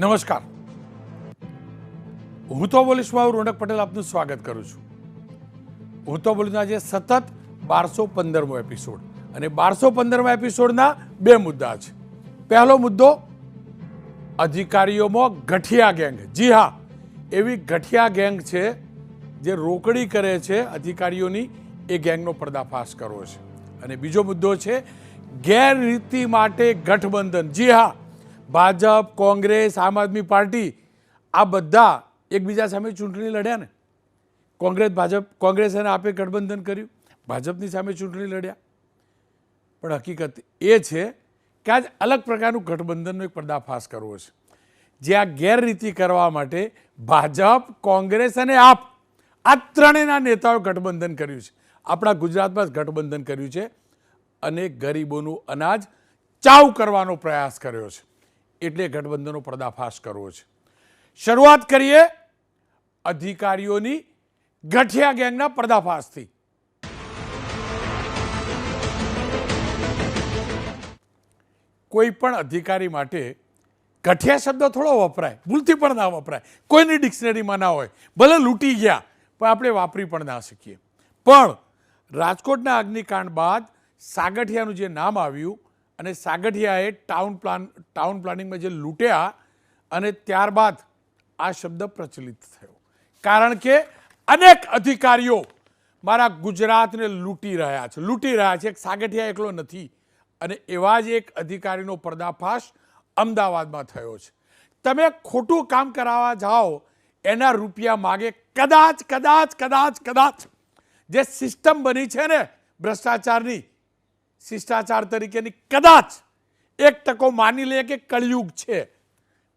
નમસ્કાર. હું તો બોલીશમાં હું રોનક પટેલ આપનું સ્વાગત કરું છું. હું તો બોલીશના આજે સતત બારસો પંદરમો એપિસોડ અને બારસો પંદરમા એપિસોડના બે મુદ્દા છે. પહેલો મુદ્દો, અધિકારીઓમાં ગઠિયા ગેંગ. જી હા, એવી ગઠિયા ગેંગ છે જે રોકડી કરે છે અધિકારીઓની એ ગેંગનો પર્દાફાશ કરવો છે. અને બીજો મુદ્દો છે ગેરરીતિ માટે ગઠબંધન. જી હા ભાજપ, કોંગ્રેસ, આમ આદમી પાર્ટી, આ બધા એકબીજા સામે ચૂંટણી લડ્યા ને. કોંગ્રેસ, ભાજપ, કોંગ્રેસ અને આપે ગઠબંધન કર્યું. ભાજપની સામે ચૂંટણી લડ્યા. પણ હકીકત એ છે કે આજ અલગ પ્રકારનું ગઠબંધનનો એક પર્દાફાશ કરવો છે. જે આ ગેરરીતિ કરવા માટે ભાજપ, કોંગ્રેસ અને આપ, આ ત્રણેયના નેતાઓ ગઠબંધન કર્યું છે. આપણા ગુજરાતમાં જ ગઠબંધન કર્યું છે અને ગરીબોનું અનાજ ચાવ કરવાનો પ્રયાસ કર્યો છે. એટલે ગઠબંધનનો પર્દાફાશ કરવો છે. શરૂઆત કરીએ અધિકારીઓની ગઠિયા ગેંગના પર્દાફાશથી. કોઈ પણ અધિકારી માટે ગઠિયા શબ્દ થોડો વપરાય, ભૂલથી પણ ના વપરાય. કોઈની ડિક્શનરીમાં ના હોય, ભલે લૂંટી ગયા, પણ આપણે વાપરી પણ ના શકીએ. પણ રાજકોટના અગ્નિકાંડ બાદ સાગઠિયાનું જે નામ આવ્યું અને સાગઠિયાએ ટાઉન પ્લાન ટાઉન પ્લાનિંગમાં જે લૂંટ્યા અને ત્યારબાદ આ શબ્દ પ્રચલિત થયો. કારણ કે અનેક અધિકારીઓ મારા ગુજરાતને લૂંટી રહ્યા છે. લૂંટી રહ્યા છે. એક સાગઠિયા એકલો નથી અને એવા જ એક અધિકારીનો પર્દાફાશ અમદાવાદમાં થયો છે. તમે ખોટું કામ કરાવવા જાઓ, એના રૂપિયા માગે કદાચ કદાચ કદાચ કદાચ. જે સિસ્ટમ બની છે ને ભ્રષ્ટાચારની શિષ્ટાચાર તરીકેની કદાચ એક ટકો માની લે કે કળિયુગ છે.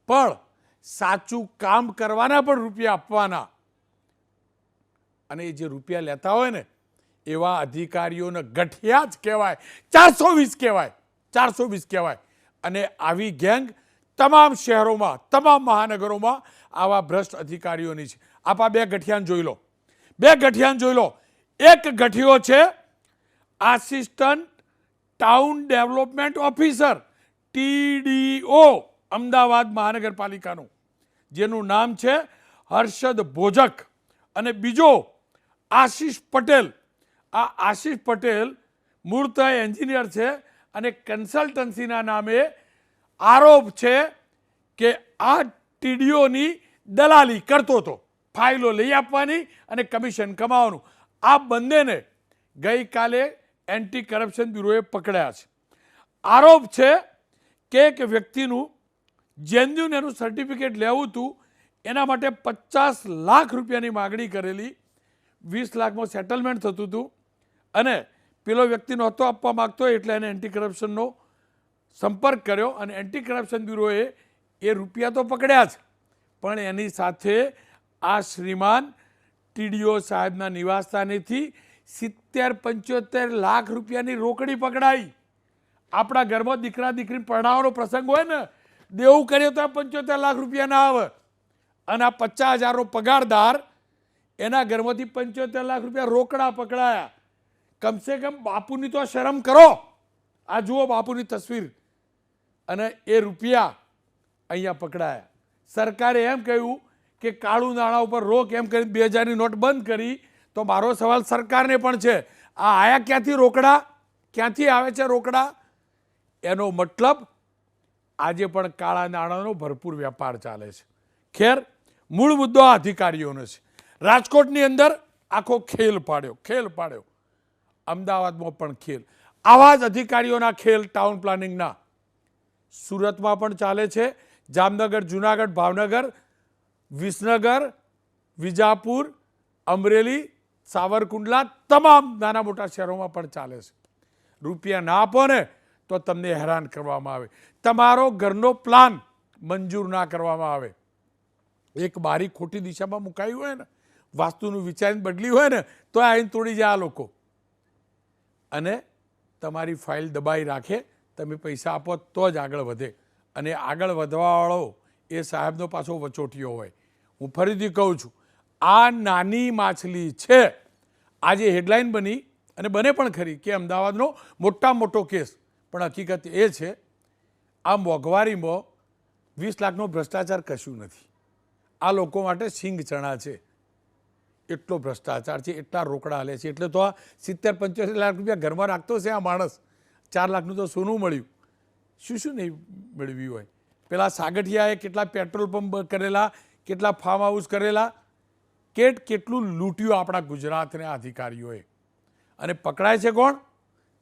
પણ સાચું કામ કરવાના પણ રૂપિયા આપવાના. અને એ જે રૂપિયા લેતા હોય ને, એવા અધિકારીઓને ગઠિયા જ કહેવાય. ચારસો વીસ કહેવાય. ચારસો વીસ કહેવાય. અને આવી ગેંગ તમામ શહેરોમાં, તમામ મહાનગરોમાં આવા ભ્રષ્ટ અધિકારીઓની છે. આપા બે ગઠિયાન જોઈ લો. બે ગઠિયાન જોઈ લો. એક ગઠિયો છે assistant town development officer TDO Ahmedabad મહાનગરપાલિકાનું, જેનું નામ છે હર્ષદ ભોજક. અને બીજો આશીષ પટેલ. આ આશીષ પટેલ મૂર્ત એન્જિનિયર છે અને કન્સલ્ટન્સીના નામે આરોપ છે કે આ ટીડીઓની દલાલી કરતો હતો. ફાઇલો લઈ આપવાની અને કમિશન કમાવાનું. આ બંનેને ગઈકાલે એન્ટી કરપ્શન બ્યુરોએ પકડ્યા છે. આરોપ છે કે એક વ્યક્તિનું જેન્યુન એનું સર્ટિફિકેટ લેવું હતું, એના માટે પચાસ લાખ રૂપિયાની માગણી કરેલી, વીસ લાખમાં સેટલમેન્ટ થતું હતું અને પેલો વ્યક્તિ નહોતો આપવા માગતો એટલે એને એન્ટી કરપ્શનનો સંપર્ક કર્યો અને એન્ટી કરપ્શન બ્યુરોએ એ રૂપિયા તો પકડ્યા જ. પણ એની સાથે આ શ્રીમાન ટીડીઓ સાહેબના નિવાસસ્થાનેથી સિત્તેર, પંચોતેર લાખ રૂપિયાની રોકડી પકડાઈ. આપણા ઘરમાં દીકરા દીકરી પરણાવવાનો પ્રસંગ હોય ને, દેવું કરીએ તો પંચોતેર લાખ રૂપિયા ના આવે. અને આ પચાસ હજારનો પગારદાર એના ઘરમાંથી પંચોતેર લાખ રૂપિયા રોકડા પકડાયા. કમસે કમ બાપુની તો શરમ કરો. આ જુઓ બાપુની તસવીર. અને એ રૂપિયા અહીંયા પકડાયા. સરકારે એમ કહ્યું કે કાળું નાણાં ઉપર રોક એમ કરીને બે હજારની નોટ બંધ કરી તો મારો સવાલ સરકારને પણ છે, આ આયા ક્યાંથી રોકડા? ક્યાંથી આવે છે રોકડા? એનો મતલબ, આજે પણ કાળા નાણાંનો ભરપૂર વેપાર ચાલે છે. ખેર, મૂળ મુદ્દો આ અધિકારીઓનો છે. રાજકોટની અંદર આખો ખેલ પાડ્યો ખેલ પાડ્યો. અમદાવાદમાં પણ ખેલ. આવા જ અધિકારીઓના ખેલ ટાઉન પ્લાનિંગના. સુરતમાં પણ ચાલે છે. જામનગર, જુનાગઢ, ભાવનગર, વિસનગર, વિજાપુર, અમરેલી સાવરકુંડલા તમામ નાના મોટા શહેરોમાં પણ ચાલે છે. રૂપિયા ના આપો ને તો તમને હેરાન કરવામાં આવે. તમારો ઘરનો પ્લાન મંજૂર ના કરવામાં આવે. એક બારી ખોટી દિશામાં મુકાયું હોય ને, વાસ્તુનું વિચારીને બદલી હોય ને, તો આઈને તોડી જાય આ લોકો. અને તમારી ફાઇલ દબાઈ રાખે, તમે પૈસા આપો તો જ આગળ વધે. અને આગળ વધવાવાળો એ સાહેબનો પાછો વચોટિયો હોય. હું ફરીથી કહું છું આ નાની માછલી છે. આજે હેડલાઇન બની અને બને પણ ખરી કે અમદાવાદનો મોટા મોટો કેસ. પણ હકીકત એ છે, આ મોંઘવારીમાં વીસ લાખનો ભ્રષ્ટાચાર કશું નથી. આ લોકો માટે સિંગ ચણા છે. એટલો ભ્રષ્ટાચાર છે, એટલા રોકડા હાલે છે. એટલે તો આ સિત્તેર પંચોતેર લાખ રૂપિયા ઘરમાં રાખતો છે આ માણસ. ચાર લાખનું તો સોનું મળ્યું. શું શું નહીં મેળવ્યું હોય? પેલા સાગઠિયાએ કેટલા પેટ્રોલ પંપ કરેલા, કેટલા ફાર્મ હાઉસ કરેલા કેટ કેટલું લૂંટ્યું આપણા ગુજરાતના અધિકારીઓએ? અને પકડાય છે કોણ?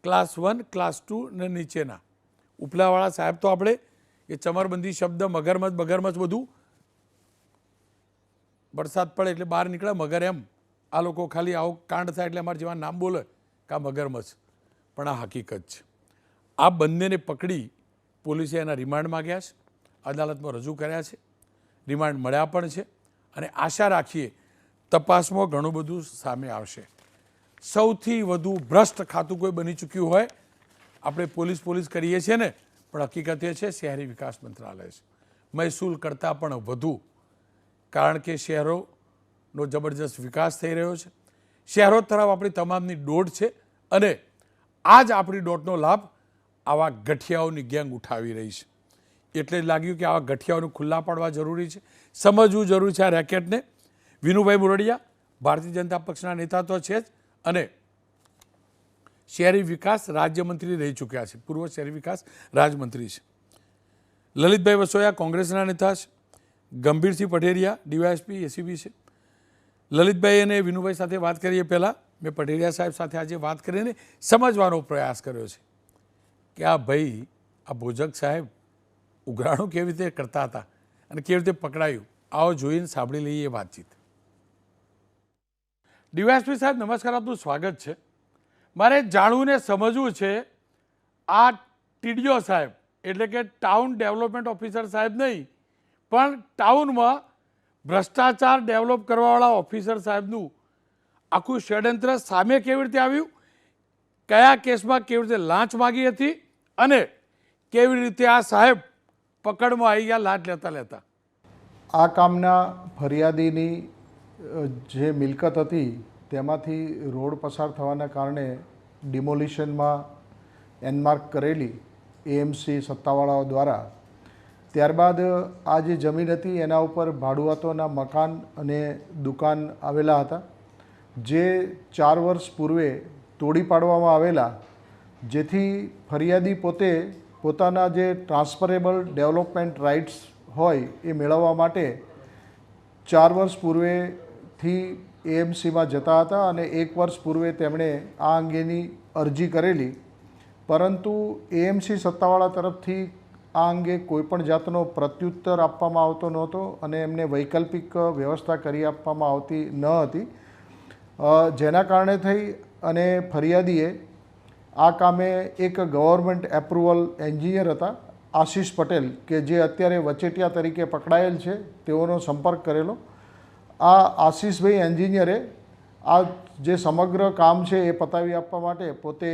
ક્લાસ વન ક્લાસ ટુ ને નીચેના. ઉપલાવાળા સાહેબ તો આપણે એ ચમરબંધી શબ્દ મગરમચ બગરમચ બધું. વરસાદ પડે એટલે બહાર નીકળે મગર એમ. આ લોકો ખાલી આવો કાંડ થાય એટલે અમારા જેવા નામ બોલે કે આ મગરમચ્છ. પણ આ હકીકત છે. આ બંનેને પકડી પોલીસે એના રિમાન્ડ માગ્યા છે. અદાલતમાં રજૂ કર્યા છે. રિમાન્ડ મળ્યા પણ છે. અને આશા રાખીએ તપાસમાં ઘણું બધું સામે આવશે. સૌથી વધુ ભ્રષ્ટ ખાતું કોઈ બની ચૂક્યું હોય, આપણે પોલીસ પોલીસ કરીએ છીએ ને, પણ હકીકત એ છે, શહેરી વિકાસ મંત્રાલય છે. મહેસૂલ કરતાં પણ વધુ, કારણ કે શહેરોનો જબરજસ્ત વિકાસ થઈ રહ્યો છે. શહેરો તરફ આપણી તમામની દોટ છે અને આ જ આપણી દોટનો લાભ આવા ગઠિયાઓની ગેંગ ઉઠાવી રહી છે. એટલે જ લાગ્યું કે આવા ગઠિયાઓને ખુલ્લા પાડવા જરૂરી છે. સમજવું જરૂરી છે આ રેકેટને. વિનુભાઈ મુરડિયા, ભારતીય જનતા પક્ષના નેતા તો છે જ અને શહેરી વિકાસ રાજ્યમંત્રી રહી ચૂક્યા છે. પૂર્વ શહેરી વિકાસ રાજમંત્રી છે. લલિતભાઈ વસોયા કોંગ્રેસના નેતા છે. ગંભીરસિંહ પટેરિયા, ડીવાયએસપી, એસીબી છે. લલિતભાઈ અને વિનુભાઈ સાથે વાત કરીએ પહેલાં. મેં પટેરિયા સાહેબ સાથે આજે વાત કરીને સમજવાનો પ્રયાસ કર્યો છે કે આ ભાઈ, આ ભોજક સાહેબ ઉઘરાણું કેવી રીતે કરતા હતા અને કેવી રીતે પકડાયું? આવો જોઈને સાંભળી લઈએ વાતચીત. ડીવાયએસપી સાહેબ, નમસ્કાર, આપનું સ્વાગત છે. મારે જાણવું સમજવું છે, આ ટીડીઓ સાહેબ, એટલે કે ટાઉન ડેવલપમેન્ટ ઓફિસર સાહેબ નહીં, પણ ટાઉનમાં ભ્રષ્ટાચાર ડેવલપ કરવાવાળા ઓફિસર સાહેબનું આખું ષડયંત્ર સામે કેવી રીતે આવ્યું? કયા કેસમાં કેવી રીતે લાંચ માગી હતી? અને કેવી રીતે આ સાહેબ પકડમાં આવી ગયા, લાંચ લેતા લેતા? આ કામના ફરિયાદીની જે મિલકત હતી તેમાંથી રોડ પસાર થવાના કારણે ડિમોલિશનમાં એનમાર્ક કરેલી એએમસી સત્તાવાળાઓ દ્વારા. ત્યારબાદ આ જે જમીન હતી એના ઉપર ભાડુઆતોના મકાન અને દુકાન આવેલા હતા, જે ચાર વર્ષ પૂર્વે તોડી પાડવામાં આવેલા, જેથી ફરિયાદી પોતે પોતાના જે ટ્રાન્સફરેબલ ડેવલપમેન્ટ રાઇટ્સ હોય એ મેળવવા માટે ચાર વર્ષ પૂર્વેથી એએમસીમાં જતા હતા અને એક વર્ષ પૂર્વે તેમણે આ અંગેની અરજી કરેલી. પરંતુ એએમસી સત્તાવાળા તરફથી આ અંગે કોઈપણ જાતનો પ્રત્યુત્તર આપવામાં આવતો નહોતો અને એમને વૈકલ્પિક વ્યવસ્થા કરી આપવામાં આવતી ન હતી. જેના કારણે થઈ અને ફરિયાદીએ આ કામે એક ગવર્મેન્ટ એપ્રુવલ એન્જિનિયર હતા, આશીષ પટેલ, કે જે અત્યારે વચેટિયા તરીકે પકડાયેલ છે, તેઓનો સંપર્ક કરેલો. આ આશીષભાઈ એન્જિનિયરે આ જે સમગ્ર કામ છે એ પતાવી આપવા માટે પોતે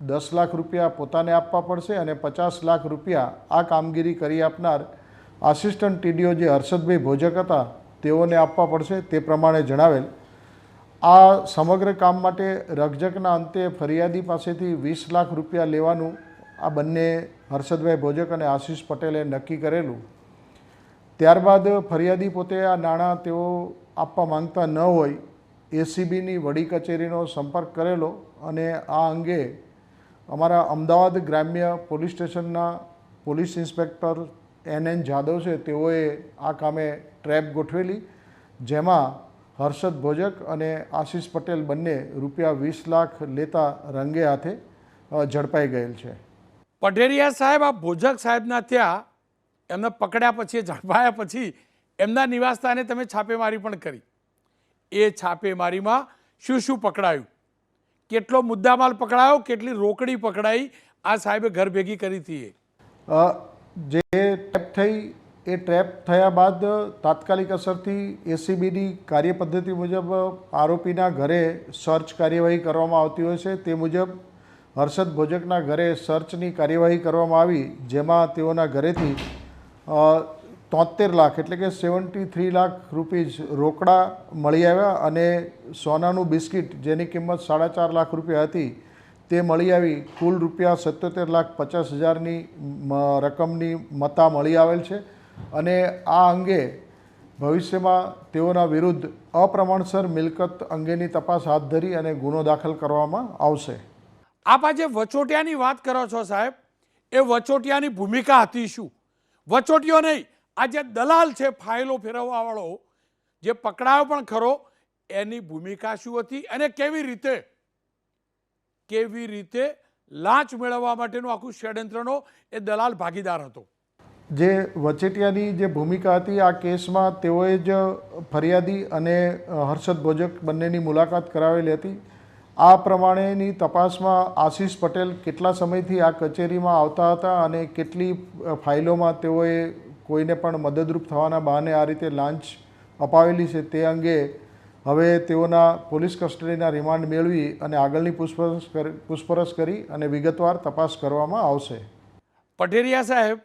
દસ લાખ રૂપિયા પોતાને આપવા પડશે અને પચાસ લાખ રૂપિયા આ કામગીરી કરી આપનાર આસિસ્ટન્ટ ટીડીઓ જે હર્ષદભાઈ ભોજક હતા, તેઓને આપવા પડશે તે પ્રમાણે જણાવેલ. આ સમગ્ર કામ માટે રકઝકના અંતે ફરિયાદી પાસેથી વીસ લાખ રૂપિયા લેવાનું આ બંને હર્ષદભાઈ ભોજક અને આશીષ પટેલે નક્કી કરેલું. ત્યારબાદ ફરિયાદી પોતે આ નાણાં તેઓ આપવા માંગતા ન હોય, એસીબીની વડી કચેરીનો સંપર્ક કરેલો અને આ અંગે અમારા અમદાવાદ ગ્રામ્ય પોલીસ સ્ટેશનના police inspector N N Jadav છે, તેઓએ આ કામે ટ્રેપ ગોઠવેલી, જેમાં હર્ષદ ભોજક અને આશીષ પટેલ બંને રૂપિયા વીસ લાખ લેતા રંગે હાથે ઝડપાઈ ગયેલ છે. પટેરિયા સાહેબ, આ ભોજક સાહેબના ત્યાં એમને પકડ્યા પછી, ઝડપાયા પછી એમના નિવાસસ્થાને તમે છાપેમારી પણ કરી. એ છાપેમારીમાં શું શું પકડાયું? કેટલો મુદ્દામાલ પકડાયો? કેટલી રોકડી પકડાઈ? આ સાહેબે ઘર ભેગી કરી હતી જે ટ્રેપ થઈ, એ ટ્રેપ થયા બાદ તાત્કાલિક અસરથી એસીબીની કાર્યપદ્ધતિ મુજબ આરોપીના ઘરે સર્ચ કાર્યવાહી કરવામાં આવતી હોય છે. તે મુજબ હર્ષદ ભોજકના ઘરે સર્ચની કાર્યવાહી કરવામાં આવી, જેમાં તેઓના ઘરેથી તોતેર લાખ, એટલે કે સેવન્ટી થ્રી લાખ રૂપીઝ રોકડા મળી આવ્યા અને સોનાનું બિસ્કિટ જેની કિંમત સાડા ચાર લાખ રૂપિયા હતી, તે મળી આવી. કુલ રૂપિયા સત્યોતેર લાખ પચાસ હજારની રકમની મતા મળી આવેલ છે અને આ અંગે ભવિષ્યમાં તેઓના વિરુદ્ધ અપ્રમાણસર મિલકત અંગેની તપાસ હાથ ધરી અને ગુનો દાખલ કરવામાં આવશે. આપ આજે વચોટિયાની વાત કરો છો સાહેબ? એ વચોટિયાની ભૂમિકા હતી શું? વચોટિયો નહીં. આ જે દલાલ છે, ફાઇલો ફેરવવાવાળો, જે પકડાયો પણ ખરો, એની ભૂમિકા શું હતી અને કેવી રીતે? કેવી રીતે લાંચ મેળવવા માટેનું આખું ષડયંત્રનો એ દલાલ ભાગીદાર હતો. જે વચેટિયાની જે ભૂમિકા હતી, આ કેસમાં તેઓએ જ ફરિયાદી અને હર્ષદ ભોજક બંનેની મુલાકાત કરાવેલી હતી. આ પ્રમાણેની તપાસમાં આશીષ પટેલ કેટલા સમયથી આ કચેરીમાં આવતા હતા અને કેટલી ફાઇલોમાં તેઓએ કોઈને પણ મદદરૂપ થવાના બહાને આ રીતે લાંચ અપાવેલી છે તે અંગે હવે તેઓના પોલીસ કસ્ટડીના રિમાન્ડ મેળવી અને આગળની પૂછપરછ પૂછપરછ કરી અને વિગતવાર તપાસ કરવામાં આવશે. પટેરિયા સાહેબ,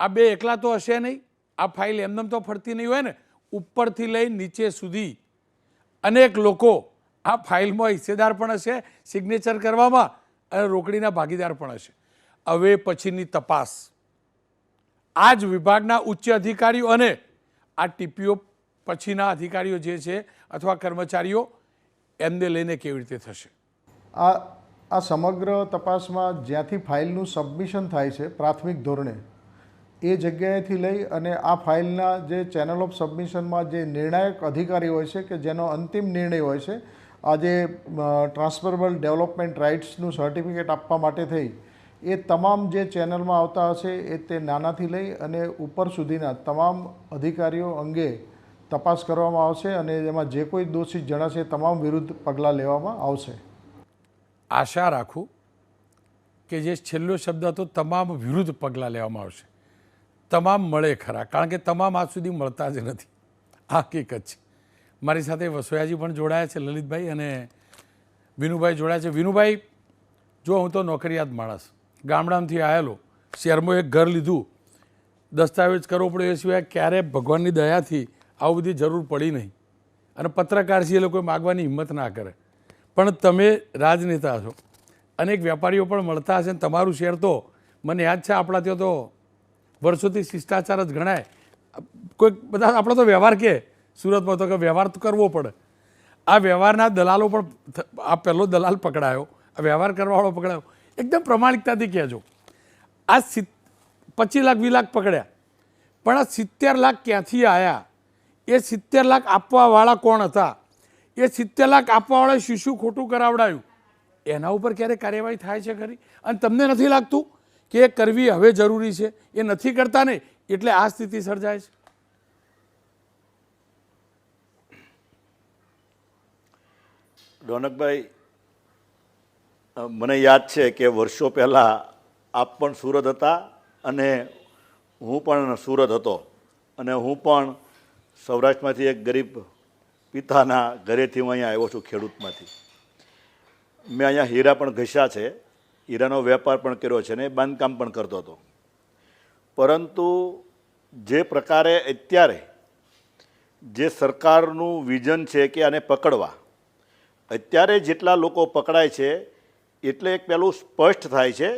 આ બે એકલા તો હશે નહીં. આ ફાઇલ એમનેમ તો ફરતી નહીં હોય ને. ઉપરથી લઈ નીચે સુધી અનેક લોકો આ ફાઇલમાં હિસ્સેદાર પણ હશે સિગ્નેચર કરવામાં અને રોકડીના ભાગીદાર પણ હશે. હવે પછીની તપાસ. આ જ વિભાગના ઉચ્ચ અધિકારીઓ અને આ ટીપીઓ પછીના અધિકારીઓ જે છે અથવા કર્મચારીઓ, એમને લઈને કેવી રીતે થશે? આ આ સમગ્ર તપાસમાં જ્યાંથી ફાઇલનું સબમિશન થાય છે પ્રાથમિક ધોરણે, એ જગ્યાએથી લઈ અને આ ફાઇલના જે ચેનલ ઓફ સબમિશનમાં જે નિર્ણાયક અધિકારી હોય છે કે જેનો અંતિમ નિર્ણય હોય છે આ જે ટ્રાન્સફરેબલ ડેવલપમેન્ટ રાઇટ્સનું સર્ટિફિકેટ આપવા માટે થઈ. એ તમામ જે ચેનલમાં આવતા હશે એ તે નાનાથી લઈ અને ઉપર સુધીના તમામ અધિકારીઓ અંગે તપાસ કરવામાં આવશે અને એમાં જે કોઈ દોષિત જણાશે તમામ વિરુદ્ધ પગલાં લેવામાં આવશે. આશા રાખું કે જે છેલ્લો શબ્દ હતો, તમામ વિરુદ્ધ પગલાં લેવામાં આવશે. તમામ મળે ખરા, કારણ કે તમામ આજ સુધી મળતા જ નથી. આ હકીકત છે. મારી સાથે વસોયાજી પણ જોડાયા છે, લલિતભાઈ અને વિનુભાઈ જોડાયા છે. વિનુભાઈ, જો હું તો નોકરિયાત માણસ ગામડામાંથી આવેલો શહેરમાં એક ઘર લીધું, દસ્તાવેજ કરવો પડ્યો, એ સિવાય ક્યારે ભગવાનની દયાથી આવું બધી જરૂર પડી નહીં. અને પત્રકાર છે એ લોકો માગવાની હિંમત ના કરે. પણ તમે રાજનેતા છો અનેક વેપારીઓ પણ મળતા હશે ને તમારું શેર તો મને યાદ છે આપણા ત્યાં તો વર્ષોથી શિષ્ટાચાર જ ગણાય. કોઈ બધા, આપણો તો વ્યવહાર કે સુરતમાં તો કે વ્યવહાર તો કરવો પડે. આ વ્યવહારના દલાલો પણ આ પહેલો દલાલ પકડાયો, આ વ્યવહાર કરવાવાળો પકડાયો. એકદમ પ્રમાણિકતાથી કહેજો. આ સિત પચીસ લાખ, વીસ લાખ પકડ્યા. પણ આ સિત્તેર લાખ ક્યાંથી આવ્યા એ સિત્તેર લાખ આપવાવાળા કોણ હતા? એ સિત્તેર લાખ આપવાવાળાએ શું શું ખોટું કરાવડાયું? એના ઉપર ક્યારે કાર્યવાહી થાય છે ખરી? અને તમને નથી લાગતું કે એ કરવી હવે જરૂરી છે? એ નથી કરતા ને? એટલે આ સ્થિતિ સર્જાય છે. રોનકભાઈ મને યાદ છે કે વર્ષો પહેલાં આપ પણ સુરત હતા અને હું પણ સુરત હતો. અને હું પણ સૌરાષ્ટ્રમાંથી એક ગરીબ પિતાના ઘરેથી હું અહીંયા આવ્યો છું ખેડૂતમાંથી. મેં અહીંયા હીરા પણ ઘસ્યા છે, હીરાનો વેપાર પણ કર્યો છે ને બાંધકામ પણ કરતો હતો. પરંતુ જે પ્રકારે અત્યારે જે સરકારનું વિઝન છે કે આને પકડવા અત્યારે જેટલા લોકો પકડાય છે, એટલે એક પહેલું સ્પષ્ટ થાય છે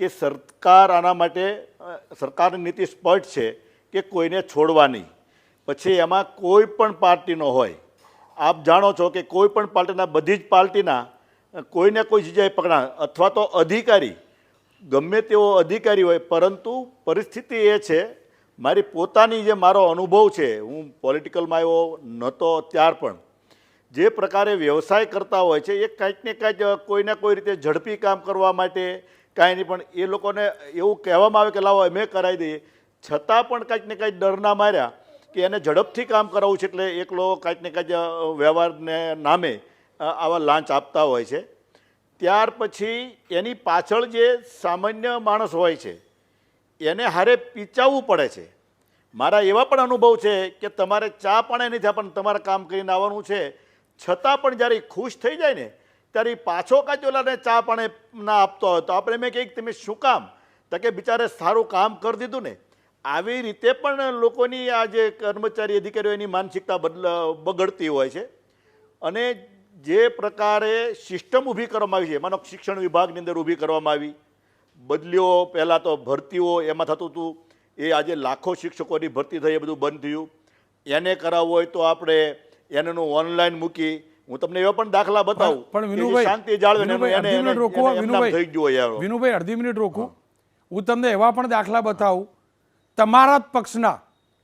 કે સરકાર આના માટે સરકારની નીતિ સ્પષ્ટ છે કે કોઈને છોડવા નહીં. પછી એમાં કોઈ પણ પાર્ટીનો હોય. આપ જાણો છો કે કોઈ પણ પાર્ટીના, બધી જ પાર્ટીના કોઈને કોઈ જગ્યાએ પકડા, અથવા તો અધિકારી, ગમે તેવો અધિકારી હોય, પરંતુ પરિસ્થિતિ એ છે, મારી પોતાની જે મારો અનુભવ છે, હું પોલિટિકલમાં આવ્યો નહોતો ત્યાર પણ જે પ્રકારે વ્યવસાય કરતા હોય છે, એ કાંઈક ને કાંઈક કોઈને કોઈ રીતે ઝડપી કામ કરવા માટે કાંઈ નહીં, પણ એ લોકોને એવું કહેવામાં આવે કે, લાવો, અમે કરાવી દઈએ. છતાં પણ કાંઈક ને કાંઈક ડરના માર્યા કે એને ઝડપથી કામ કરાવવું છે, એટલે એકલો કાંઈક ને કાંઈક વ્યવહારને નામે આવા લાંચ આપતા હોય છે. ત્યાર પછી એની પાછળ જે સામાન્ય માણસ હોય છે, એને હારે પીચાવવું પડે છે. મારા એવા પણ અનુભવ છે કે તમારે ચા પાણી નથી પણ તમારે કામ કરીને આવવાનું છે છતાં પણ જ્યારે ખુશ થઈ જાય ને, ત્યારે પાછો કાચોલાને ચા પાણી ના આપતો હોય. તો આપણે મેં કહીએ કે તમે શું કામ? તો કે બિચારે સારું કામ કરી દીધું ને. આવી રીતે પણ લોકોની આ જે કર્મચારી અધિકારીઓ એની માનસિકતા બદલ, બગડતી હોય છે. અને જે પ્રકારે સિસ્ટમ ઊભી કરવામાં આવી છે, માનો શિક્ષણ વિભાગની અંદર ઊભી કરવામાં આવી બદલીઓ પહેલાં તો ભરતીઓ એમાં થતું હતું, એ આજે લાખો શિક્ષકોની ભરતી થઈ, એ બધું બંધ થયું. એને કરાવવું હોય તો આપણે એનું ઓનલાઈન મૂકી. હું તમને એવા પણ દાખલા બતાવું પણ વિનુભાઈ શાંતિ જાળવે વિનુભાઈ, એને- અડધી મિનિટ રોકો એને થઈ ગયું યાર. વિનુભાઈ અડધી મિનિટ રોકું. હું. તમને એવા પણ દાખલા બતાવું. તમારા જ પક્ષના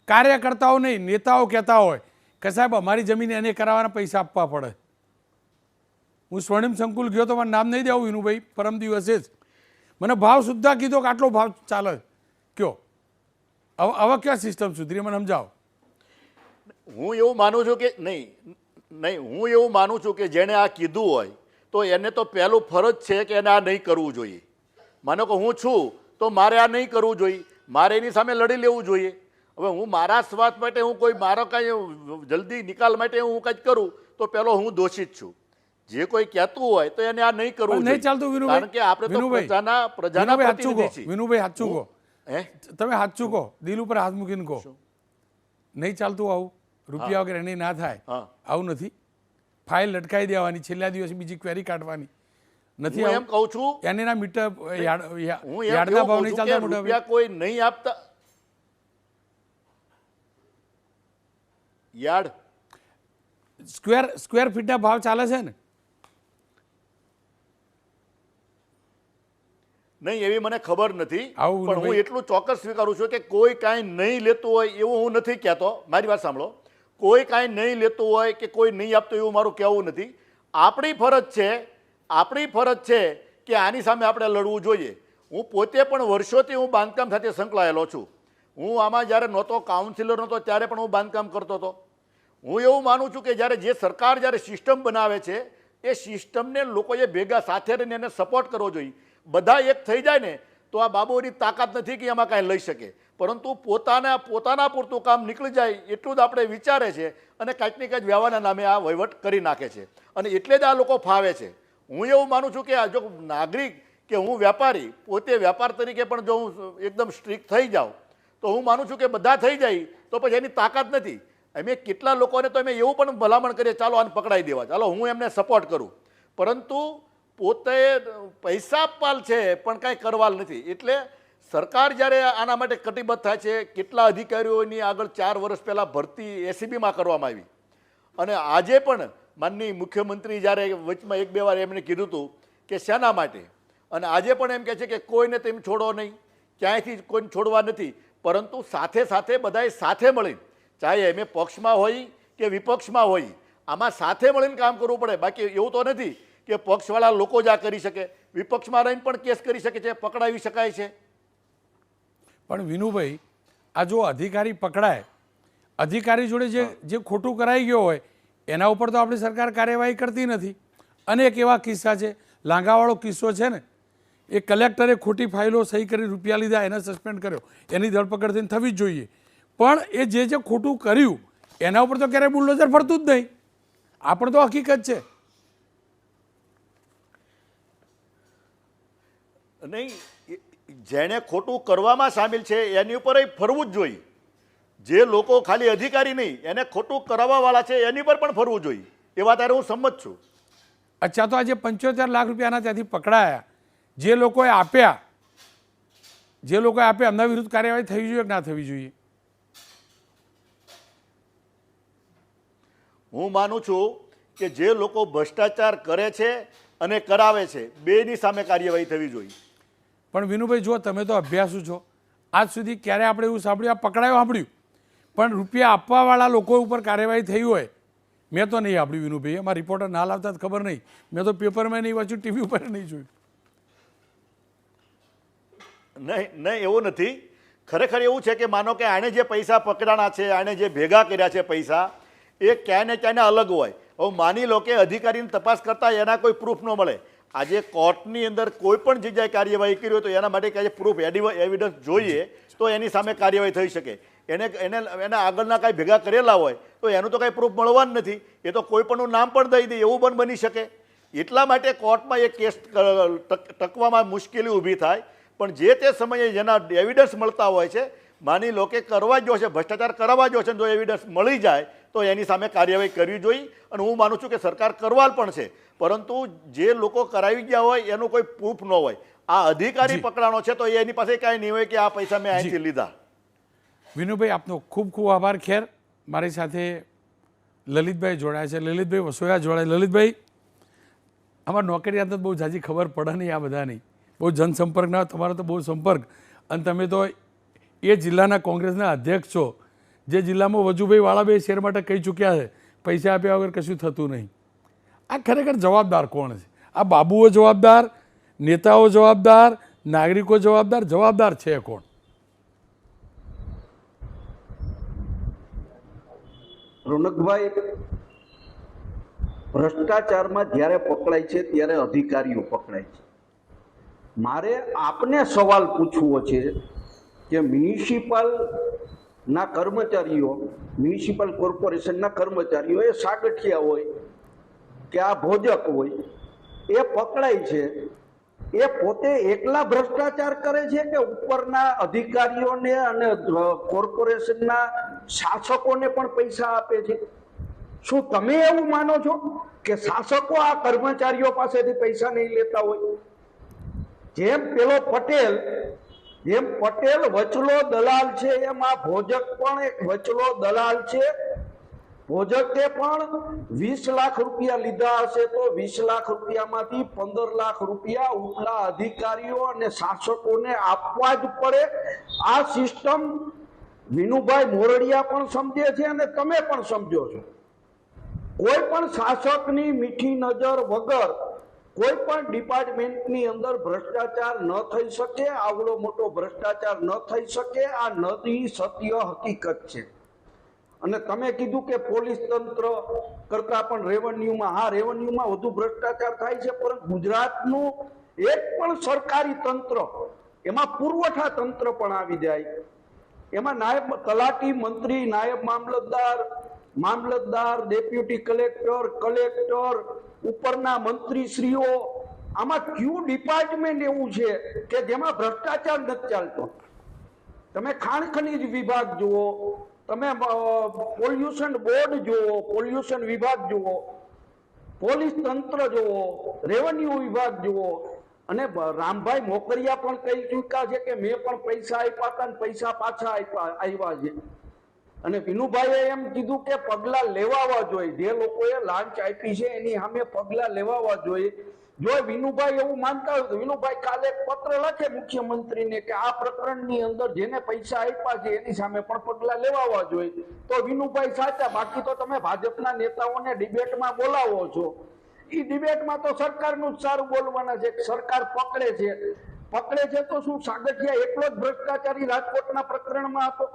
કાર્યકર્તાઓ નહીં નેતાઓ કહેતા હોય કે સાહેબ અમારી જમીન એને કરાવવાના પૈસા આપવા પડે. હું સ્વર્ણિમ સંકુલ ગયો તો મને નામ નહીં દેવું વિનુભાઈ પરમ દિવસે જ. મને ભાવ સુદ્ધા કીધો કે આટલો ભાવ ચાલે. કયો? હવે હવે ક્યાં સિસ્ટમ સુધરી? મને સમજાવો. હું એવું માનું છું કે નહીં નહીં હું એવું માનું છું કે જેણે આ કીધું હોય તો એને તો પહેલું ફરજ છે કે એને આ નહીં કરવું જોઈએ. માનો કે હું છું તો મારે આ નહીં કરવું જોઈએ મારે એની સામે લડી લેવું જોઈએ. હવે હું મારા સ્વાર્થ માટે હું કોઈ મારો કાંઈ જલ્દી નિકાલ માટે હું કંઈક કરું તો પહેલો હું દોષિત છું. જે કોઈ કહેતું હોય તો એને આ નહીં કરવું નહીં ચાલતું વિનુભાઈ. કારણ કે આપણે તો પ્રજાના પ્રજાના કહો પ્રતિનિધિ છીએ. વિનુભાઈ સાચું કહો હે? તમે હાચું કહો દિલ ઉપર હાથ મૂકીને કહો. નહીં ચાલતું આવું. રૂપિયા વગર એની ના થાય. આવું નથી. ફાઇલ લટકાઈ દેવાની છેલ્લા દિવસે બીજી ક્વેરી કાઢવાની. નથી એમ કહું છું એને ના મીટર યાર્ડના ભાવ નહીં ચાલતા મોટા રૂપિયા કોઈ નહીં આપતા. યાર્ડ સ્ક્વેર સ્ક્વેર ફીટના ભાવ ચાલે છે ને? નહીં એવી મને ખબર નથી પણ હું એટલું ચોક્કસ સ્વીકારું છું કે કોઈ કાંઈ નહીં લેતું હોય એવું હું નથી કહેતો. મારી વાત સાંભળો. કોઈ કાંઈ નહીં લેતું હોય કે કોઈ નહીં આપતું એવું મારું કહેવું નથી. આપણી ફરજ છે, આપણી ફરજ છે કે આની સામે આપણે લડવું જોઈએ. હું પોતે પણ વર્ષોથી હું બાંધકામ સાથે સંકળાયેલો છું. હું આમાં જ્યારે નહોતો કાઉન્સિલર નહોતો, ત્યારે પણ હું બાંધકામ કરતો હતો. હું એવું માનું છું કે જ્યારે જે સરકાર જ્યારે સિસ્ટમ બનાવે છે, એ સિસ્ટમને લોકોએ ભેગા સાથે રહીને એને સપોર્ટ કરવો જોઈએ. બધા એક થઈ જાય ને તો આ બાબોની તાકાત નથી કે એમાં કાંઈ લઈ શકે. પરંતુ પોતાના પોતાના પૂરતું કામ નીકળી જાય એટલું જ આપણે વિચારે છે અને કાંઈક ને કાંઈક વ્યવહારના નામે આ વહીવટ કરી નાખે છે. અને એટલે જ આ લોકો ફાવે છે. હું એવું માનું છું કે આ જો નાગરિક કે હું વેપારી પોતે વેપાર તરીકે પણ જો હું એકદમ સ્ટ્રિક્ટ થઈ જાઉં, તો હું માનું છું કે બધા થઈ જાય, તો પછી એની તાકાત નથી. અમે કેટલા લોકોને તો અમે એવું પણ ભલામણ કરીએ, ચાલો આને પકડાઈ દેવા. ચાલો હું એમને સપોર્ટ કરું. પરંતુ પોતે પૈસા પાલ છે, પણ કાંઈ કરવાલ નથી. એટલે સરકાર જ્યારે આના માટે કટિબદ્ધ થાય છે, કેટલા અધિકારીઓની આગળ ચાર વર્ષ પહેલાં ભરતી એસીબીમાં કરવામાં આવી. અને આજે પણ માનની મુખ્યમંત્રી જ્યારે વચમાં એક બે વાર એમણે કીધું હતું કે શેના માટે. અને આજે પણ એમ કહે છે કે કોઈને તેમ છોડો નહીં. ક્યાંયથી કોઈને છોડવા નથી. પરંતુ સાથે સાથે બધાએ સાથે મળીને, ચાહે એમ પક્ષમાં હોય કે વિપક્ષમાં હોય, આમાં સાથે મળીને કામ કરવું પડે. બાકી એવું તો નથી. કે પક્ષવાળા લોકો જ આ કરી શકે. વિપક્ષમાં રહીને પણ કેસ કરી શકે છે પકડાવી શકાય છે. પણ વિનુભાઈ આ જો અધિકારી પકડાય અધિકારી જોડે જે જે ખોટું કરાઈ ગયો હોય એના ઉપર તો આપણી સરકાર કાર્યવાહી કરતી નથી. અનેક એવા કિસ્સા છે. લાંગાવાળો કિસ્સો છે ને એ કલેક્ટરે ખોટી ફાઇલો સહી કરી રૂપિયા લીધા એને સસ્પેન્ડ કર્યો. એની ધરપકડ થઈને થવી જ જોઈએ. પણ એ જે જે ખોટું કર્યું એના ઉપર તો ક્યારેય બુલડોઝર ફરતું જ નહીં. આ પણ તો હકીકત છે. નહીં જેણે ખોટું કરવામાં સામેલ છે એની ઉપર ફરવું જ જોઈએ. જે લોકો ખાલી અધિકારી નહીં એને ખોટું કરાવવાવાળા છે એની પર પણ ફરવું જોઈએ. એ વાત હું સંમત છું. અચ્છા તો આજે પંચોતેર લાખ રૂપિયાના ત્યાંથી પકડાયા. જે લોકોએ આપ્યા જે લોકોએ આપ્યા એમના વિરુદ્ધ કાર્યવાહી થવી જોઈએ કે ના થવી જોઈએ? હું માનું છું કે જે લોકો ભ્રષ્ટાચાર કરે છે અને કરાવે છે બેની સામે કાર્યવાહી થવી જોઈએ. પણ વિનુભાઈ જો તમે તો અભ્યાસુ છો. આજ સુધી ક્યારે આપણે એવું સાંભળ્યું? આ પકડાયું સાંભળ્યું. પણ રૂપિયા આપવાવાળા લોકો ઉપર કાર્યવાહી થઈ હોય, મેં તો નહીં સાંભળ્યું વિનુભાઈ એમાં રિપોર્ટર ના લાવતા ખબર નહીં. મેં તો પેપરમાં નહીં વાંચ્યું ટીવી ઉપર નહીં જોયું. નહીં નહીં, એવું નથી. ખરેખર એવું છે કે માનો કે આણે જે પૈસા પકડાણા છે, આણે જે ભેગા કર્યા છે પૈસા, એ ક્યાંય ને ક્યાંય અલગ હોય. હવે માની લો કે અધિકારીની તપાસ કરતાં એના કોઈ પ્રૂફ ન મળે. આજે કોર્ટની અંદર કોઈ પણ જગ્યાએ કાર્યવાહી કરી હોય તો એના માટે કાંઈ પ્રૂફ એવિડન્સ જોઈએ તો એની સામે કાર્યવાહી થઈ શકે. એને એને, એના આગળના કાંઈ ભેગા કરેલા હોય તો એનું તો કાંઈ પ્રૂફ મળવાનું નથી. એ તો કોઈ પણનું નામ પણ દઈ દે, એવું પણ બની શકે. એટલા માટે કોર્ટમાં એ કેસ ટકવામાં મુશ્કેલી ઊભી થાય. પણ જે તે સમયે જેના એવિડન્સ મળતા હોય છે માની લો કે કરવા જો છે ભ્રષ્ટાચાર કરવા જો છે જો એવિડન્સ મળી જાય તો એની સામે કાર્યવાહી કરવી જોઈએ. અને હું માનું છું કે સરકાર કરવાલ પણ છે. પરંતુ જે લોકો કરાવી ગયા હોય એનું કોઈ પ્રૂફ ન હોય. આ અધિકારી પકડાનો પકડાણો છે તો એની પાસે કાંઈ નહીં હોય કે આ પૈસા મેં અહીંથી લીધા. વિનુભાઈ આપનો ખૂબ ખૂબ આભાર. ખેર મારી સાથે લલિતભાઈ જોડાયા છે. લલિતભાઈ વસોયા જોડાય. લલિતભાઈ આમાં નોકરિયાત બહુ જાજી ખબર પડે નહીં આ બધાની. બહુ જનસંપર્ક ના તમારો તો બહુ સંપર્ક. અને તમે તો એ જિલ્લાના કોંગ્રેસના અધ્યક્ષ છો. જે જિલ્લામાં વજુભાઈ વાળાભાઈ શેર માટે કહી ચૂક્યા છે, પૈસા આપ્યા વગર કશું થતું નહીં. આ ખરેખર જવાબદાર કોણ છે? આ બાબુઓ જવાબદાર, નેતાઓ જવાબદાર, નાગરિકો જવાબદાર જવાબદાર છે કોણ? રોનકભાઈ, ભ્રષ્ટાચારમાં જ્યારે પકડાય છે, ત્યારે અધિકારીઓ પકડાય છે. મારે આપને સવાલ પૂછવો છે કે મ્યુનિસિપલના કર્મચારીઓ, મ્યુનિસિપલ કોર્પોરેશનના કર્મચારીઓ એ સાગઠિયા હોય, કે આ ભોજક હોય, એ પકડાય છે. એ પોતે એકલા ભ્રષ્ટાચાર કરે છે કે ઉપરના અધિકારીઓને અને કોર્પોરેશનના શાસકોને પણ પૈસા આપે છે? શું તમે એવું માનો છો કે શાસકો આ કર્મચારીઓ પાસેથી પૈસા નહીં લેતા હોય? જેમ પેલો પટેલ જેમ પટેલ વચલો દલાલ છે, એમ ભોજક પણ એક વચલો દલાલ છે. ભોજકે પણ વીસ લાખ રૂપિયા લીધા હશે તો વીસ લાખ રૂપિયામાંથી પંદર લાખ રૂપિયા ઉપલા અધિકારીઓ અને શાસકોને આપવા જ પડે. આ સિસ્ટમ વિનુભાઈ મોરડિયા પણ સમજે છે અને તમે પણ સમજો છો. કોઈ પણ શાસકની મીઠી નજર વગર કોઈ પણ ડિપાર્ટમેન્ટની અંદર ભ્રષ્ટાચાર ન થઈ શકે, આવડો મોટો ભ્રષ્ટાચાર ન થઈ શકે, આ નદી સત્ય હકીકત છે. અને તમે કીધું કે પોલીસ તંત્ર કરતા પણ રેવન્યુમાં, હા, રેવન્યુમાં વધુ ભ્રષ્ટાચાર થાય છે, પરંતુ ગુજરાતનું એક પણ સરકારી તંત્ર, એમાં પુરવઠા તંત્ર પણ આવી જાય. એમાં નાયબ તલાટી મંત્રી, નાયબ મામલતદાર મામલતદાર, ડેપ્યુટી કલેક્ટર કલેક્ટર, ઉપરના મંત્રીશ્રીઓ, આમાં કયું ડિપાર્ટમેન્ટ એવું છે કે જેમાં ભ્રષ્ટાચાર નથી ચાલતો? તમે ખાણ ખનીજ વિભાગ જુઓ, તમે પોલ્યુશન બોર્ડ જુઓ, પોલ્યુશન વિભાગ જુઓ, પોલીસ તંત્ર જુઓ, રેવન્યુ વિભાગ જુઓ, અને રામભાઈ મોકરિયા પણ કહી ચૂક્યા છે કે મેં પણ પૈસા આપ્યા હતા પૈસા પાછા આપ્યા, આવ્યા છે. અને વિનુભાઈએ એમ કીધું કે પગલા લેવાવા જોઈએ. જે લોકોએ લાંચ આપી છે એની સામે પગલા લેવાવા જોઈએ. જો વિનુભાઈ એવું માનતા હોય તો વિનુભાઈ કાલે પત્ર લખે મુખ્યમંત્રીને કે આ પ્રકરણની અંદર જેને પૈસા આપ્યા છે એની સામે પણ પગલા લેવાવા જોઈએ. તો વિનુભાઈ સાચા. બાકી તો તમે ભાજપના નેતાઓને ડિબેટમાં બોલાવો છો. એ ડિબેટમાં તો સરકારનું જ સારું બોલવાના છે. સરકાર પકડે છે. પકડે છે તો શું? સાગઠિયા એટલો જ ભ્રષ્ટાચારી રાજકોટના પ્રકરણમાં હતો.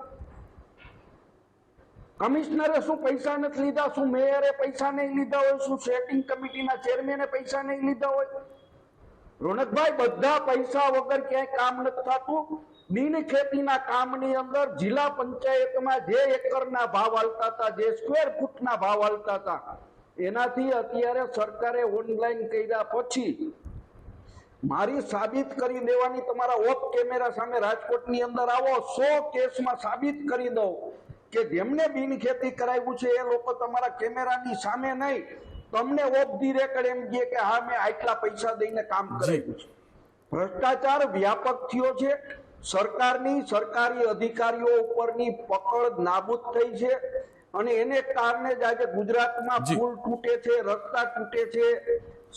કમિશનરે શું પૈસા નથી લીધા, શું મેયરે પૈસા નહીં લીધા હોય, શું સેટિંગ કમિટીના ચેરમેને પૈસા નહીં લીધા હોય? રોનકભાઈ, બધા પૈસા વગર ક્યાંય કામ નથી થતું. બિન ખેતીના કામની અંદર જિલ્લા પંચાયતમાં જે એકરના ભાવ હાલતા હતા, જે સ્ક્વેર ફૂટના ભાવ હાલતા હતા, એનાથી અત્યારે સરકારે ઓનલાઈન કર્યા પછી મારી સાબિત કરી દેવાની તમારા ઓફ કેમેરા સામે રાજકોટની અંદર આવો, સો કેસમાં સાબિત કરી દઉં. કે જેમને બિન ખેતી કરાવ્યું છે એ લોકો તમારા કેમેરાની સામે નહીં. તમને ઓફ ધી રેકર્ડ એમ કહે કે હા મેં આટલા પૈસા દઈને કામ કરાવ્યું છે. ભ્રષ્ટાચાર વ્યાપક થયો છે. સરકારની સરકારી અધિકારીઓ ઉપરની પકડ નાબૂદ થઈ છે અને એને કારણે જ આજે ગુજરાતમાં. પુલ તૂટે છે રસ્તા તૂટે છે.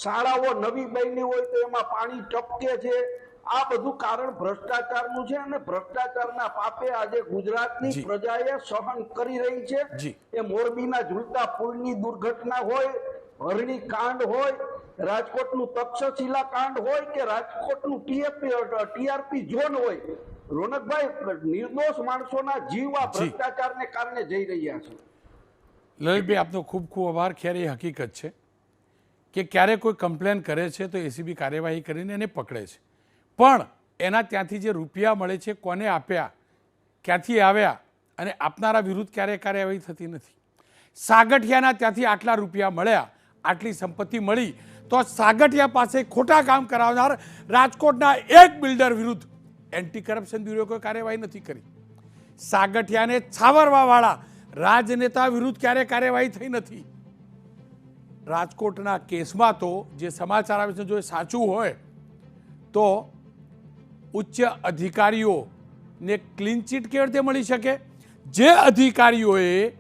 શાળાઓ નવી બની હોય તો એમાં પાણી ટપકે છે. આ બધું કારણ ભ્રષ્ટાચારનું છે અને ભ્રષ્ટાચારના પાપે આજે ગુજરાતની. પ્રજાએ સહન કરી રહી છે. એ મોરબીના ઝૂલતા પુલની દુર્ઘટના હોય હરણી કાંડ હોય રાજકોટનું તક્ષશિલા કાંડ હોય કે રાજકોટનું ટીએપી ટીઆરપી ઝોન હોય રોનકભાઈ નિર્દોષ માણસોના જીવ આ. ભ્રષ્ટાચારને કારણે જઈ રહ્યા છે. લલિતભાઈ આપનો ખૂબ ખૂબ આભાર. ખેર એ હકીકત છે કે ક્યારે કોઈ કમ્પ્લેન કરે છે તો એસીબી કાર્યવાહી કરીને એને પકડે છે. પણ એના ત્યાંથી જે રૂપિયા મળે છે, કોને આપ્યા, ક્યાંથી આવ્યા અને આપનારા વિરુદ્ધ ક્યારે કાર્યવાહી થતી નથી. સાગઠિયાના ત્યાંથી આટલા રૂપિયા મળ્યા, આટલી સંપત્તિ મળી, તો સાગઠિયા પાસે ખોટા કામ કરાવનાર રાજકોટના એક બિલ્ડર વિરુદ્ધ એન્ટી કરપ્શન બ્યુરો કોઈ કાર્યવાહી નથી કરી. સાગઠિયાને છાવરવાવાળા રાજનેતા વિરુદ્ધ ક્યારે કાર્યવાહી થઈ નથી. રાજકોટના કેસમાં તો જે સમાચાર આવે છે, જો એ સાચું હોય, તો ઉચ્ચ અધિકારીઓને ક્લીન ચીટ કેવી રીતે મળી શકે? જે અધિકારીઓએ,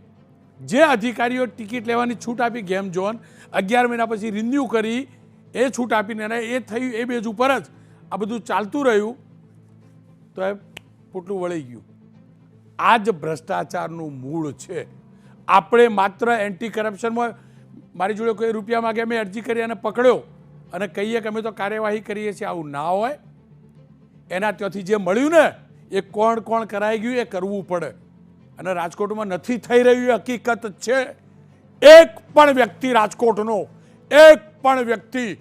જે અધિકારીઓ ટિકિટ લેવાની છૂટ આપી ગેમ ઝોન અગિયાર મહિના પછી રિન્યૂ કરી, એ છૂટ આપીને એ થયું એ બેજ ઉપર જ આ બધું ચાલતું રહ્યું, તો એ પોટલું વળી ગયું. આ જ ભ્રષ્ટાચારનું મૂળ છે. આપણે માત્ર એન્ટી કરપ્શનમાં મારી જોડે કોઈ રૂપિયા માગે, મેં અરજી કરી અને પકડ્યો અને કહીએ કે અમે તો કાર્યવાહી કરીએ છીએ, આવું ના હોય. એના ત્યાંથી જે મળ્યું ને, એ કોણ કોણ કરાઈ ગયું એ કરવું પડે. અને રાજકોટમાં નથી થઈ રહ્યું હકીકત છે. એક પણ વ્યક્તિ રાજકોટનો, એક પણ વ્યક્તિ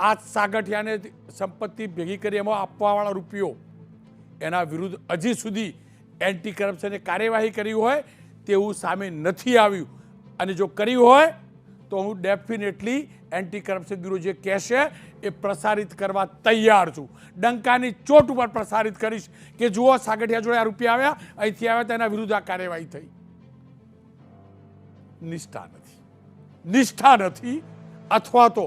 આ સાગઠિયાને સંપત્તિ ભેગી કરી એમાં આપવાવાળા રૂપિયો. એના વિરુદ્ધ હજી સુધી એન્ટી કરપ્શને કાર્યવાહી કરી હોય તેવું સામે નથી આવ્યું. અને જો કર્યું હોય, તો હું ડેફિનેટલી એન્ટી કરપ્શન બ્યુરો જે કહેશે, એ પ્રસારિત કરવા તૈયાર છું. ડંકાની ચોટ ઉપર પ્રસારિત કરીશ કે જુઓ સાગઠિયા જોડે આ રૂપિયા આવ્યા, અહીંથી આવ્યા તેના વિરુદ્ધ આ કાર્યવાહી થઈ. નિષ્ઠા નથી. નિષ્ઠા નથી અથવા તો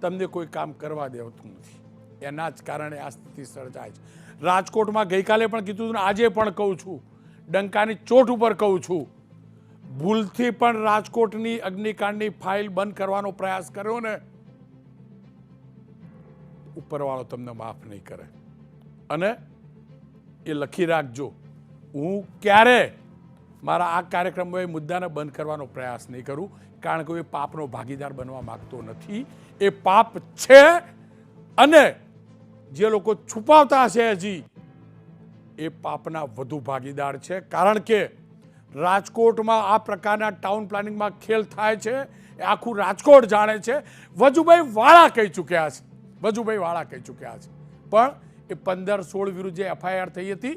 તમને કોઈ કામ કરવા દેવતું નથી. એના જ કારણે આ સ્થિતિ સર્જાય છે. રાજકોટમાં ગઈકાલે પણ કીધું હતું આજે પણ કહું છું, ડંકાની ચોટ ઉપર કહું છું ભૂલથી પણ રાજકોટની અગ્નિકાંડની ફાઇલ બંધ કરવાનો પ્રયાસ કર્યો ને, ઉપરવાળો તમને માફ નહીં કરે. અને એ લખી રાખજો, હું ક્યારે મારા આ કાર્યક્રમમાં એ મુદ્દાને બંધ કરવાનો પ્રયાસ નહીં કરું, કારણ કે એ પાપનો ભાગીદાર બનવા માગતો નથી. એ પાપ છે અને જે લોકો છુપાવતા હશે હજી, એ પાપના વધુ ભાગીદાર છે. કારણ કે રાજકોટમાં આ પ્રકારના ટાઉન પ્લાનિંગમાં ખેલ થાય છે, એ આખું રાજકોટ જાણે છે. વજુભાઈ વાળા કહી ચૂક્યા છે. વજુભાઈ વાળા કહી ચૂક્યા છે. પણ એ પંદર સોળ વિરુદ્ધ જે એફઆઈઆર થઈ હતી,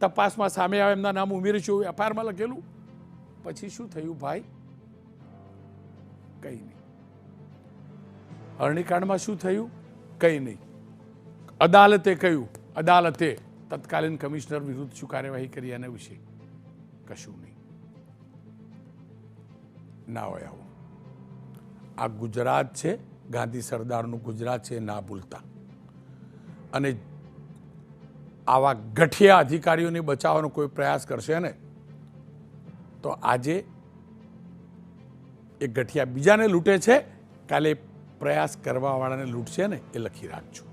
તપાસમાં સામે આવે એમના નામ ઉમેરીશું એફઆઈઆરમાં લખેલું. પછી શું થયું ભાઈ? કંઈ નહીં. અરણીકાંડમાં શું થયું? કંઈ નહીં. અદાલતે કહ્યું, અદાલતે તત્કાલીન કમિશનર વિરુદ્ધ શું કાર્યવાહી કરી એના વિશે કશું નહીં. ના હોય આવું. આ ગુજરાત છે, ગાંધી સરદારનું ગુજરાત છે ના ભૂલતા. અને આવા ગઠિયા અધિકારીઓને બચાવવાનો કોઈ પ્રયાસ કરશે ને, તો આજે એ ગઠિયા બીજાને લૂંટે છે, કાલે પ્રયાસ કરવાવાળાને લૂંટશે ને, એ લખી રાખજો.